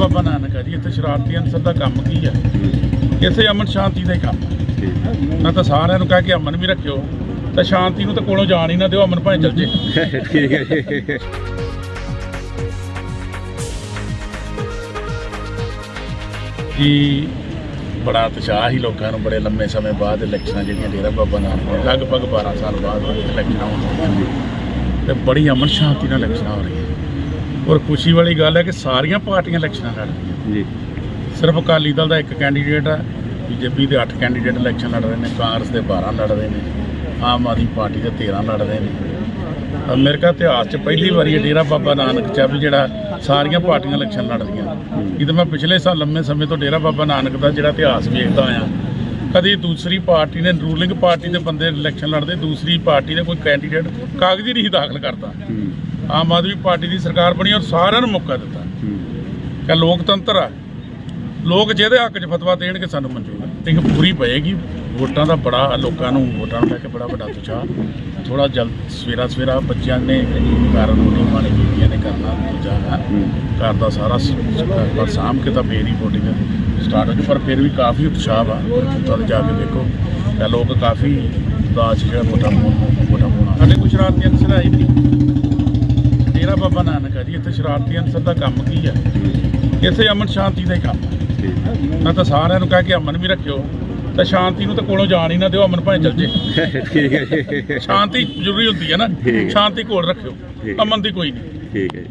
ਬਾਬਾ ਨਾਨਕ ਆ ਜੀ ਇੱਥੇ ਸ਼ਰਾਰਤੀ ਅਨਸਰ ਦਾ ਕੰਮ ਕੀ ਆ? ਇੱਥੇ ਅਮਨ ਸ਼ਾਂਤੀ ਦਾ ਹੀ ਕੰਮ ਠੀਕ ਮੈਂ ਤਾਂ ਸਾਰਿਆਂ ਨੂੰ ਕਹਿ ਕੇ ਅਮਨ ਵੀ ਰੱਖਿਓ। ਤੇ ਸ਼ਾਂਤੀ ਨੂੰ ਤਾਂ ਕੋਲੋਂ ਜਾਣ ਹੀ ਨਾ ਦਿਓ ਅਮਨ ਭਾਵੇਂ ਚੱਲ ਜੇ। ਠੀਕ ਹੈ ਜੀ। ਬੜਾ ਉਤਸ਼ਾਹ ਹੀ ਲੋਕਾਂ ਨੂੰ ਬੜੇ ਲੰਮੇ ਸਮੇਂ ਬਾਅਦ ਇਲੈਕਸ਼ਨਾਂ ਜਿਹੜੀਆਂ ਡੇਰਾ ਬਾਬਾ ਨਾਨਕ ਲਗਭਗ 12 ਸਾਲ ਬਾਅਦ ਇਲੈਕਸ਼ਨਾਂ ਹੋਣੀਆਂ ਤੇ ਬੜੀ ਅਮਨ ਸ਼ਾਂਤੀ ਨਾਲ ਇਲੈਕਸ਼ਨਾਂ ਹੋ ਰਹੀਆਂ। ਔਰ ਖੁਸ਼ੀ ਵਾਲੀ ਗੱਲ ਹੈ ਕਿ ਸਾਰੀਆਂ ਪਾਰਟੀਆਂ ਇਲੈਕਸ਼ਨਾਂ ਲੜ ਰਹੀਆਂ। ਜੀ। ਸਿਰਫ ਅਕਾਲੀ ਦਲ ਦਾ ਇੱਕ ਕੈਂਡੀਡੇਟ ਹੈ ਬੀਜੇਪੀ ਦੇ 8 ਕੈਂਡੀਡੇਟ ਇਲੈਕਸ਼ਨ ਲੜ ਰਹੇ ਨੇ ਕਾਂਗਰਸ ਦੇ 12 ਲੜ ਰਹੇ ਨੇ ਆਮ ਆਦਮੀ ਪਾਰਟੀ ਦੇ 13 ਲੜ ਰਹੇ ਨੇ। ਅਮਰੀਕਾ ਇਤਿਹਾਸ 'ਚ ਪਹਿਲੀ ਵਾਰੀ ਇਹ ਡੇਰਾ ਬਾਬਾ ਨਾਨਕ ਆ ਵੀ ਜਿਹੜਾ ਸਾਰੀਆਂ ਪਾਰਟੀਆਂ ਇਲੈਕਸ਼ਨ ਲੜ ਰਹੀਆਂ। ਇਹ ਤਾਂ ਮੈਂ ਪਿਛਲੇ ਸਾਲ ਲੰਮੇ ਸਮੇਂ ਤੋਂ ਡੇਰਾ ਬਾਬਾ ਨਾਨਕ ਦਾ ਜਿਹੜਾ ਇਤਿਹਾਸ ਵੇਖਦਾ ਆਇਆ ਕਦੀ ਦੂਸਰੀ ਪਾਰਟੀ ਨੇ ਰੂਲਿੰਗ ਪਾਰਟੀ ਦੇ ਬੰਦੇ ਇਲੈਕਸ਼ਨ ਲੜਦੇ ਦੂਸਰੀ ਪਾਰਟੀ ਨੇ ਕੋਈ ਕੈਂਡੀਡੇਟ ਕਾਗਜ਼ੀ ਨਹੀਂ ਦਾਖਲ ਕਰਤਾ। ਹੂੰ। ਆਮ ਆਦਮੀ ਪਾਰਟੀ ਦੀ ਸਰਕਾਰ ਬਣੀ ਔਰ ਸਾਰਿਆਂ ਨੂੰ ਮੌਕਾ ਦਿੱਤਾ। ਕਿ ਲੋਕਤੰਤਰ ਆ। ਲੋਕ ਜਿਹਦੇ ਹੱਕ 'ਚ ਫਤਵਾ ਦੇਣਗੇ ਸਾਨੂੰ ਮਨਜ਼ੂਰ ਹੈ ਤੇ ਪੂਰੀ ਪਏਗੀ। ਵੋਟਾਂ ਦਾ ਬੜਾ ਲੋਕਾਂ ਨੂੰ ਵੋਟਾਂ ਨੂੰ ਲੈ ਕੇ ਬੜਾ ਵੱਡਾ ਉਤਸ਼ਾਹ। ਥੋੜਾ ਜਲ ਸਵੇਰਾ ਸਵੇਰਾ ਬੱਚਿਆਂ ਨੇ ਕਾਰਨ ਨੂੰ ਮਾਣੇ ਬੀਬੀਆਂ ਨੇ ਕਰਨਾ। ਘਰ ਦਾ ਸਾਰਾ ਪਰ ਸਾਂਭ ਕੇ ਤਾਂ ਫੇਰ ਹੀ VOTING ਸਟਾਰਟ ਪਰ ਫਿਰ ਵੀ ਕਾਫੀ ਉਤਸ਼ਾਹ ਵਾ। ਬੂਥਾਂ ਤੇ ਜਾ ਕੇ ਦੇਖੋ ਕਿ ਲੋਕ ਕਾਫੀ ਜਿਹੜਾ ਵੋਟਾਂ ਪਾਉਣ ਵੋਟਾਂ ਪਾਉਣਾ ਸਾਡੇ ਕੋਈ ਸ਼ਰਾਰਤੀ ਅਨਸਰ ਹੈ ਹੀ ਨਹੀਂ। ਡੇਰਾ ਬਾਬਾ ਨਾਨਕ ਆ ਜੀ ਇੱਥੇ ਸ਼ਰਾਰਤੀ ਅਨਸਰ ਦਾ ਕੰਮ ਕੀ ਆ? ਇੱਥੇ ਅਮਨ ਸ਼ਾਂਤੀ ਦਾ ਹੀ ਕੰਮ ਆ। ਠੀਕ। ਮੈਂ ਤਾਂ ਸਾਰਿਆਂ ਨੂੰ ਕਹਿ ਕੇ ਅਮਨ ਵੀ ਰੱਖਿਓ। ਤੇ ਸ਼ਾਂਤੀ ਨੂੰ ਤਾਂ ਕੋਲੋਂ ਜਾਣ ਹੀ ਨਾ ਦਿਓ ਅਮਨ ਭਾਵੇਂ ਚੱਲ ਜੇ। ਠੀਕ ਹੈ। ਸ਼ਾਂਤੀ ਜ਼ਰੂਰੀ ਹੁੰਦੀ ਹੈ ਨਾ। ਹੈ। ਸ਼ਾਂਤੀ ਕੋਲ ਰੱਖਿਓ। ਹੈ। ਅਮਨ ਦੀ ਕੋਈ ਨਹੀਂ। ਠੀਕ ਹੈ